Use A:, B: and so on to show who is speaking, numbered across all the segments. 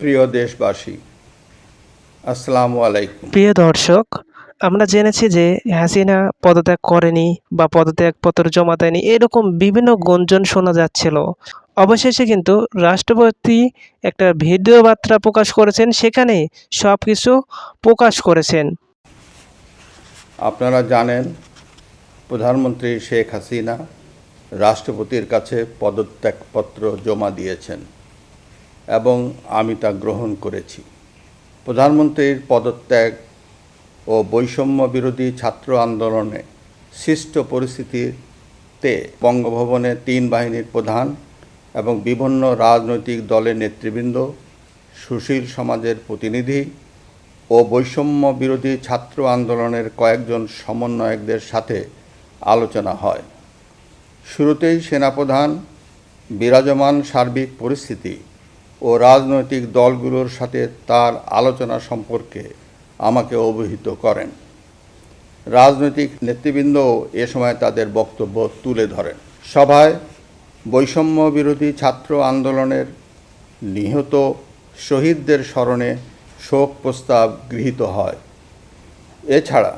A: প্রিয় দেশবাসী আসসালামু আলাইকুম।
B: প্রিয় দর্শক আমরা জেনেছি যে হাসিনা পদত্যাগ করেনি বা পদত্যাগপত্র জমা দেয়নি এরকম বিভিন্ন গুঞ্জন শোনা যাচ্ছিল। অবশেষে কিন্তু রাষ্ট্রপতি একটা ভিডিও বার্তা প্রকাশ করেছেন সেখানে সব কিছু প্রকাশ করেছেন।
A: আপনারা জানেন প্রধানমন্ত্রী শেখ হাসিনা রাষ্ট্রপতির কাছে পদত্যাগপত্র জমা দিয়েছেন। এবং আমি তা গ্রহণ করেছি। প্রধানমন্ত্রীর পদত্যাগ ও বৈষম্য বিরোধী ছাত্র আন্দোলনে সৃষ্ট পরিস্থিতিতে বঙ্গভবনে তিন বাহিনীর প্রধান এবং বিভিন্ন রাজনৈতিক দলের নেতৃবৃন্দ, সুশীল সমাজের প্রতিনিধি ও বৈষম্য বিরোধী ছাত্র আন্দোলনের কয়েকজন সমন্বয়কদের সাথে আলোচনা হয়। শুরুতেই সেনাপ্রধান বিরাজমান সার্বিক পরিস্থিতি ও রাজনৈতিক দলগুলোর সাথে তার আলোচনা সম্পর্কে আমাকে অবহিত করেন। রাজনৈতিক নেতৃবৃন্দও এ সময় তাদের বক্তব্য তুলে ধরেন। সভায় বৈষম্য বিরোধী ছাত্র আন্দোলনের নিহত শহীদদের স্মরণে শোক প্রস্তাব গৃহীত হয়। এছাড়া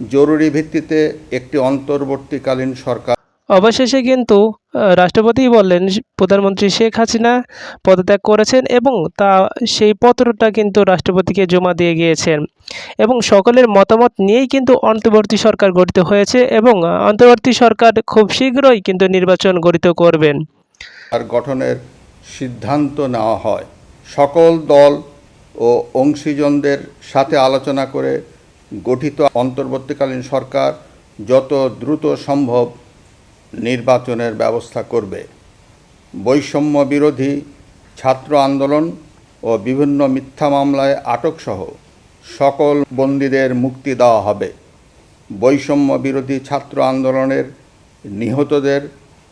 A: জরুরি ভিত্তিতে একটি অন্তর্বর্তীকালীন সরকার
B: অবশেষে কিন্তু রাষ্ট্রপতি বললেন, প্রধানমন্ত্রী শেখ হাসিনা পদত্যাগ করেছেন এবং তা, সেই পত্রটা কিন্তু রাষ্ট্রপতিকে জমা দিয়ে গিয়েছেন। এবং সকলের মতামত নিয়েই কিন্তু অন্তর্বর্তী সরকার গঠিত হয়েছে এবং অন্তর্বর্তী সরকার খুব শীঘ্রই কিন্তু নির্বাচন গঠিত করবেন।
A: আর গঠনের সিদ্ধান্ত নেওয়া হয়। সকল দল ও অংশীজনদের সাথে আলোচনা করে গঠিত অন্তর্বর্তীকালীন সরকার যত দ্রুত সম্ভব নির্বাচনের ব্যবস্থা করবে। বৈষম্য বিরোধী ছাত্র আন্দোলন ও বিভিন্ন মিথ্যা মামলায় আটকসহ সকল বন্দীদের মুক্তি দেওয়া হবে। বৈষম্য বিরোধী ছাত্র আন্দোলনের নিহতদের,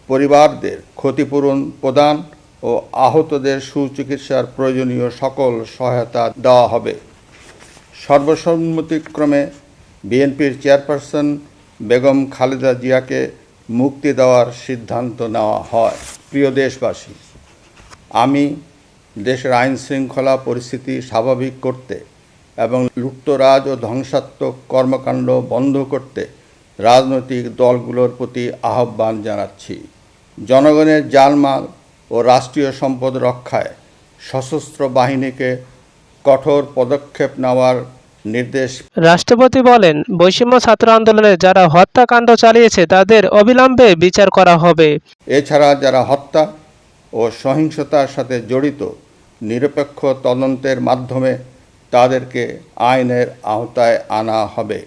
A: পরিবারদের ক্ষতিপূরণ প্রদান ও আহতদের সুচিকিৎসার প্রয়োজনীয় সকল সহায়তা দেওয়া হবে। সর্বসম্মতিক্রমে বিএনপির চেয়ারপারসন বেগম খালেদা জিয়াকে মুক্তি দেওয়ার সিদ্ধান্ত নেওয়া হয়। প্রিয় দেশবাসী, আমি দেশের আইন শৃঙ্খলা পরিস্থিতি স্বাভাবিক করতে এবং লুপ্তরাজ ও ধ্বংসাত্মক কর্মকাণ্ড বন্ধ করতে রাজনৈতিক দলগুলোর প্রতি আহ্বান জানাচ্ছি। জনগণের জালমাল ও রাষ্ট্রীয় সম্পদ রক্ষায় সশস্ত্র বাহিনীকে কঠোর পদক্ষেপ নেওয়ার নির্দেশ।
B: রাষ্ট্রপতি বলেন বৈষম্য ছাত্র আন্দোলনে যারা হত্যাকাণ্ড চালিয়েছে তাদের অবিলম্বে বিচার করা হবে।
A: এছাড়া যারা হত্যা ও সহিংসতার সাথে জড়িত নিরপেক্ষ তদন্তের মাধ্যমে তাদেরকে আইনের আওতায় আনা হবে।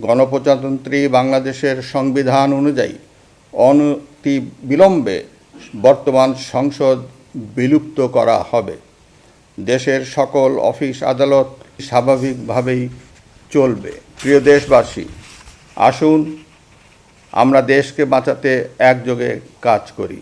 A: গণপ্রজাতন্ত্রী বাংলাদেশের সংবিধান অনুযায়ী অনতি বিলম্বে বর্তমান সংসদ বিলুপ্ত করা হবে। দেশের সকল অফিস আদালত স্বাভাবিকভাবেই চলবে। প্রিয় দেশবাসী আসুন আমরা দেশকে বাঁচাতে একযোগে কাজ করি।